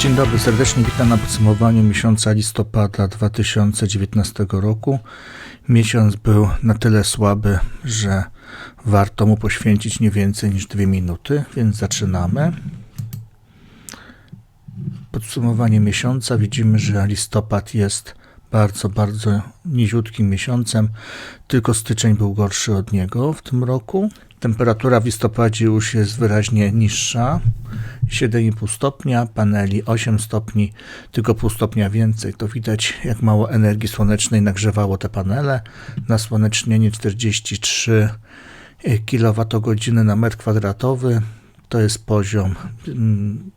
Dzień dobry, serdecznie witam na podsumowaniu miesiąca listopada 2019 roku. Miesiąc był na tyle słaby, że warto mu poświęcić nie więcej niż dwie minuty, więc zaczynamy. Podsumowanie miesiąca widzimy, że listopad jest bardzo, bardzo niziutkim miesiącem. Tylko styczeń był gorszy od niego w tym roku. Temperatura w listopadzie już jest wyraźnie niższa. 7,5 stopnia, paneli 8 stopni, tylko pół stopnia więcej. To widać, jak mało energii słonecznej nagrzewało te panele. Nasłonecznienie 43 kWh na metr kwadratowy. To jest poziom mm,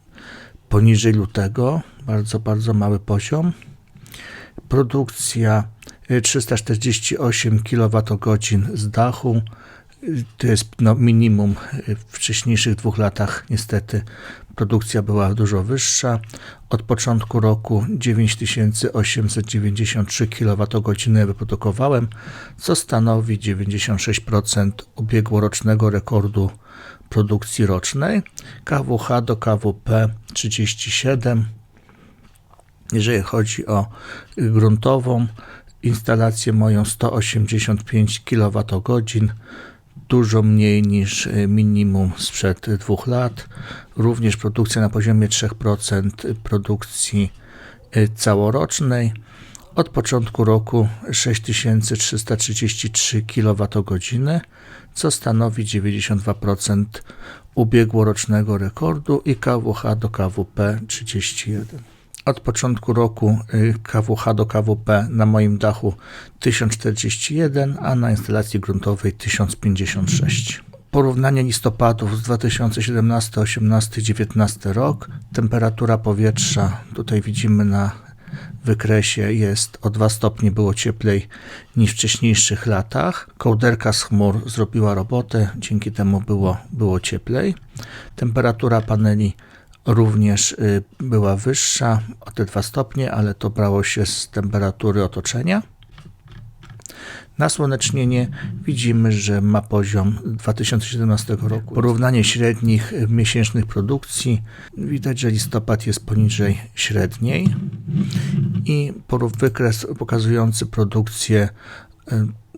poniżej lutego, bardzo, bardzo mały poziom. Produkcja 348 kWh z dachu. To jest no, minimum. W wcześniejszych dwóch latach niestety produkcja była dużo wyższa. Od początku roku 9893 kWh wyprodukowałem, co stanowi 96% ubiegłorocznego rekordu produkcji rocznej. KWH do KWP 37. Jeżeli chodzi o gruntową, instalację moją 185 kWh, dużo mniej niż minimum sprzed dwóch lat. Również produkcja na poziomie 3% produkcji całorocznej. Od początku roku 6333 kWh, co stanowi 92% ubiegłorocznego rekordu i KWH do KWP 31. Od początku roku KWH do KWP na moim dachu 1041, a na instalacji gruntowej 1056. Porównanie listopadów z 2017, 18, 19 rok. Temperatura powietrza, tutaj widzimy na wykresie jest o 2 stopnie było cieplej niż w wcześniejszych latach. Kołderka z chmur zrobiła robotę, dzięki temu było, było cieplej. Temperatura paneli również była wyższa o te 2 stopnie, ale to brało się z temperatury otoczenia. Nasłonecznienie widzimy, że ma poziom 2017 roku. Porównanie średnich miesięcznych produkcji. Widać, że listopad jest poniżej średniej i wykres pokazujący produkcję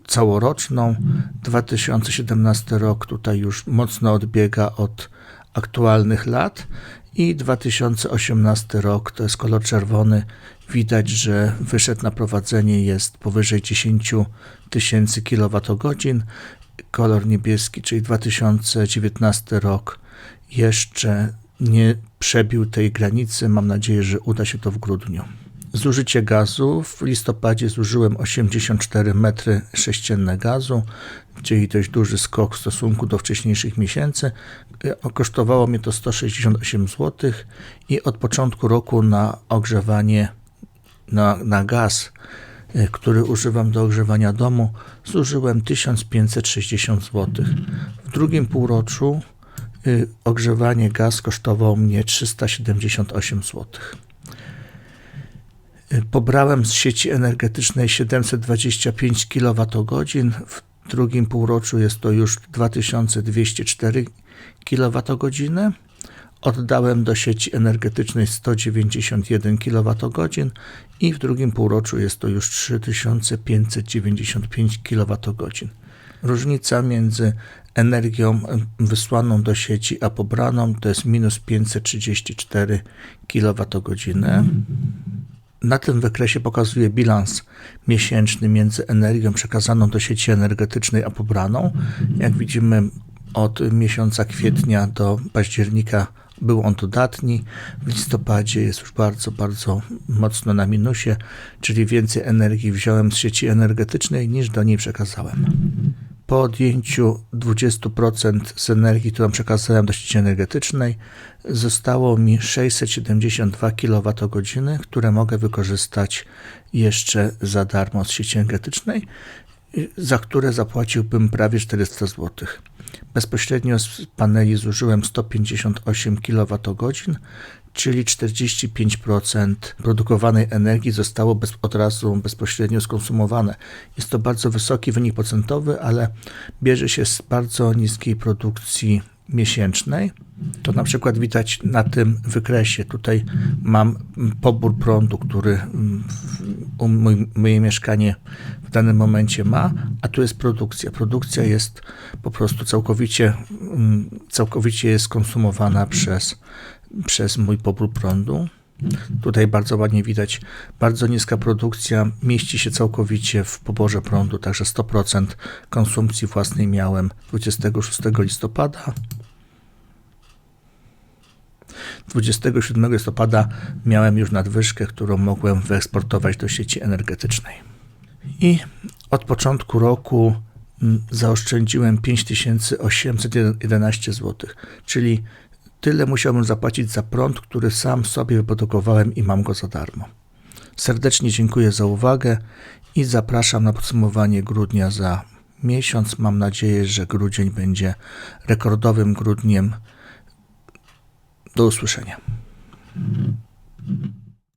całoroczną. 2017 rok tutaj już mocno odbiega od aktualnych lat i 2018 rok to jest kolor czerwony. Widać, że wyszedł na prowadzenie jest powyżej 10 tysięcy kWh. Kolor niebieski, czyli 2019 rok jeszcze nie przebił tej granicy. Mam nadzieję, że uda się to w grudniu. Zużycie gazu. W listopadzie zużyłem 84 metry sześcienne gazu, czyli dość duży skok w stosunku do wcześniejszych miesięcy. Kosztowało mnie to 168 zł i od początku roku na ogrzewanie na, na gaz, który używam do ogrzewania domu, zużyłem 1560 zł. W drugim półroczu ogrzewanie gaz kosztowało mnie 378 zł. Pobrałem z sieci energetycznej 725 kWh. W drugim półroczu jest to już 2204 kWh. Oddałem do sieci energetycznej 191 kWh i w drugim półroczu jest to już 3595 kWh. Różnica między energią wysłaną do sieci a pobraną to jest minus 534 kWh. Na tym wykresie pokazuje bilans miesięczny między energią przekazaną do sieci energetycznej a pobraną. Jak widzimy, od miesiąca kwietnia do października był on dodatni. W listopadzie jest już bardzo, bardzo mocno na minusie, czyli więcej energii wziąłem z sieci energetycznej niż do niej przekazałem. Po odjęciu 20% z energii, którą przekazałem do sieci energetycznej, zostało mi 672 kWh, które mogę wykorzystać jeszcze za darmo z sieci energetycznej, za które zapłaciłbym prawie 400 zł. Bezpośrednio z paneli zużyłem 158 kWh, czyli 45% produkowanej energii zostało bez, od razu bezpośrednio skonsumowane. Jest to bardzo wysoki wynik procentowy, ale bierze się z bardzo niskiej produkcji miesięcznej, to na przykład widać na tym wykresie. Tutaj mam pobór prądu, który mm, moje mieszkanie w danym momencie ma, a tu jest produkcja. Produkcja jest po prostu całkowicie, mm, całkowicie jest konsumowana przez, przez mój pobór prądu. Tutaj bardzo ładnie widać, bardzo niska produkcja, mieści się całkowicie w poborze prądu, także 100% konsumpcji własnej miałem 26 listopada. 27 listopada miałem już nadwyżkę, którą mogłem wyeksportować do sieci energetycznej. I od początku roku mm, zaoszczędziłem 5811 zł, czyli Tyle musiałbym zapłacić za prąd, który sam sobie wyprodukowałem i mam go za darmo. Serdecznie dziękuję za uwagę i zapraszam na podsumowanie grudnia za miesiąc. Mam nadzieję, że grudzień będzie rekordowym grudniem. Do usłyszenia.